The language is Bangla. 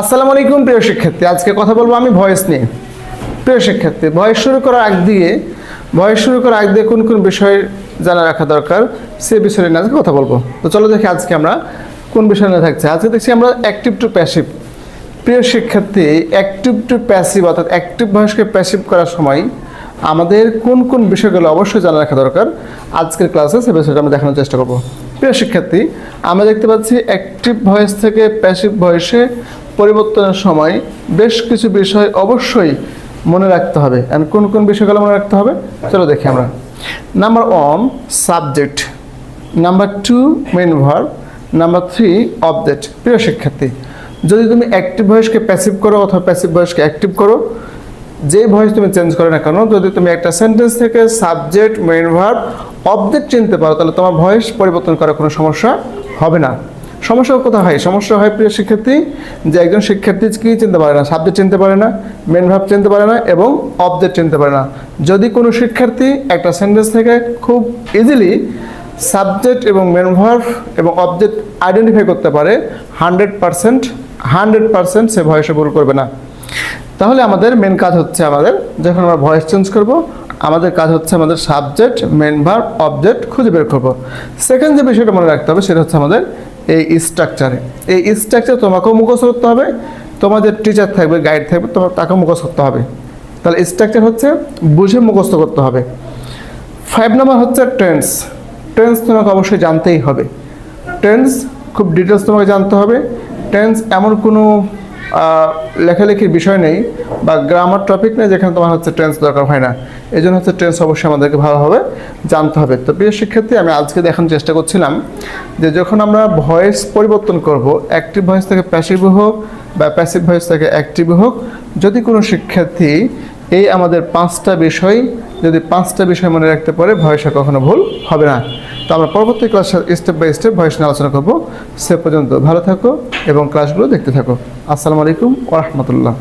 আসসালামু আলাইকুম, প্রিয় শিক্ষার্থী। আজকে কথা বলব আমি ভয়েস নিয়ে। প্রিয় শিক্ষার্থী, ভয়েস শুরু করার আগ দিয়ে ভয়েস শুরু করার আগ দিয়ে কোন কোন বিষয় জানা রাখা দরকার সে বিষয়ে নিয়ে আজকে কথা বলব। তো চলো দেখি আজকে আমরা কোন বিষয় নিয়ে থাকছে। আজকে দেখছি আমরা অ্যাক্টিভ টু প্যাসিভ প্রিয় শিক্ষার্থী অ্যাক্টিভ টু প্যাসিভ অর্থাৎ অ্যাক্টিভ ভয়েসকে প্যাসিভ করার সময় আমাদের কোন কোন বিষয়গুলো অবশ্যই জানা রাখা দরকার আজকের ক্লাসে সে বিষয়টা আমরা দেখানোর চেষ্টা করব। প্রিয় শিক্ষার্থী, আমরা দেখতে পাচ্ছি অ্যাক্টিভ ভয়েস থেকে প্যাসিভ ভয়েসে পরিবর্তনের সময় বেশ কিছু বিষয় অবশ্যই মনে রাখতে হবে। অ্যান্ড কোন কোন বিষয়গুলো মনে রাখতে হবে? চলো দেখি আমরা। Number one subject number two main verb number three object প্রিয় শিক্ষার্থী, যদি তুমি অ্যাক্টিভ ভয়েসকে প্যাসিভ করো অথবা প্যাসিভ ভয়েসকে অ্যাক্টিভ করো, যে ভয়েস তুমি চেঞ্জ করো না কেন, যদি তুমি একটা সেন্টেন্স থেকে সাবজেক্ট মেন ভার্ব অবজেক্ট চিনতে পারো, তাহলে তোমার ভয়েস পরিবর্তন করার কোনো সমস্যা হবে না। সমস্যা কোথায় হয়? সমস্যা হয় প্রিয় শিক্ষার্থী, যে একজন শিক্ষার্থী কি চিনতে পারে না? সাবজেক্ট চিনতে পারে না মেন ভার্ব চিনতে পারে না এবং অবজেক্ট চিনতে পারে না। যদি কোনো শিক্ষার্থী একটা সেন্টেন্স থেকে খুব ইজিলি সাবজেক্ট এবং মেন ভার্ব এবং অবজেক্ট আইডেন্টিফাই করতে পারে হান্ড্রেড পারসেন্ট হান্ড্রেড পারসেন্ট সে ভয়েসে ভুল করবে না। তাহলে আমাদের মেন কাজ হচ্ছে আমাদের, যখন আমরা ভয়েস চেঞ্জ করব আমাদের কাজ হচ্ছে আমাদের সাবজেক্ট মেন ভার্ব অবজেক্ট খুঁজে বের করব। সেকেন্ড যে বিষয়টা মনে রাখতে হবে সেটা হচ্ছে আমাদের এই স্ট্রাকচারে এই স্ট্রাকচার তোমাকেও মুখস্থ করতে হবে তোমাদের টিচার থাকবে গাইড থাকবে, তোমার তাকেও মুখস্থ করতে হবে। তাহলে স্ট্রাকচার হচ্ছে বুঝে মুখস্থ করতে হবে। ফাইভ নাম্বার হচ্ছে টেন্স টেন্স তোমাকে অবশ্যই জানতেই হবে। টেন্স খুব ডিটেলস তোমাকে জানতে হবে। টেন্স এমন কোনো লেখালেখির বিষয় নেই বা গ্রামার টপিক নেই, যেখানে তোমার হচ্ছে টেন্স দরকার হয় না। এই জন্য হচ্ছে টেন্স অবশ্যই আমাদেরকে ভালোভাবে জানতে হবে। তো প্রিয় শিক্ষার্থী, আমি আজকে দেখানোর চেষ্টা করছিলাম যে যখন আমরা ভয়েস পরিবর্তন করব অ্যাক্টিভ ভয়েস থেকে প্যাসিভ হোক বা প্যাসিভ ভয়েস থেকে অ্যাক্টিভ হোক, যদি কোনো শিক্ষার্থী এই আমাদের পাঁচটা বিষয় যদি পাঁচটা বিষয় মনে রাখতে পারে, ভয়েসে কখনো ভুল হবে না। তো আমরা পরবর্তী class step by step voice নিয়ে আলোচনা করব। সে পর্যন্ত ভালো থাকো এবং ক্লাসগুলো দেখতে থাকো। আসসালামু আলাইকুম ওরহমতুল্লাহ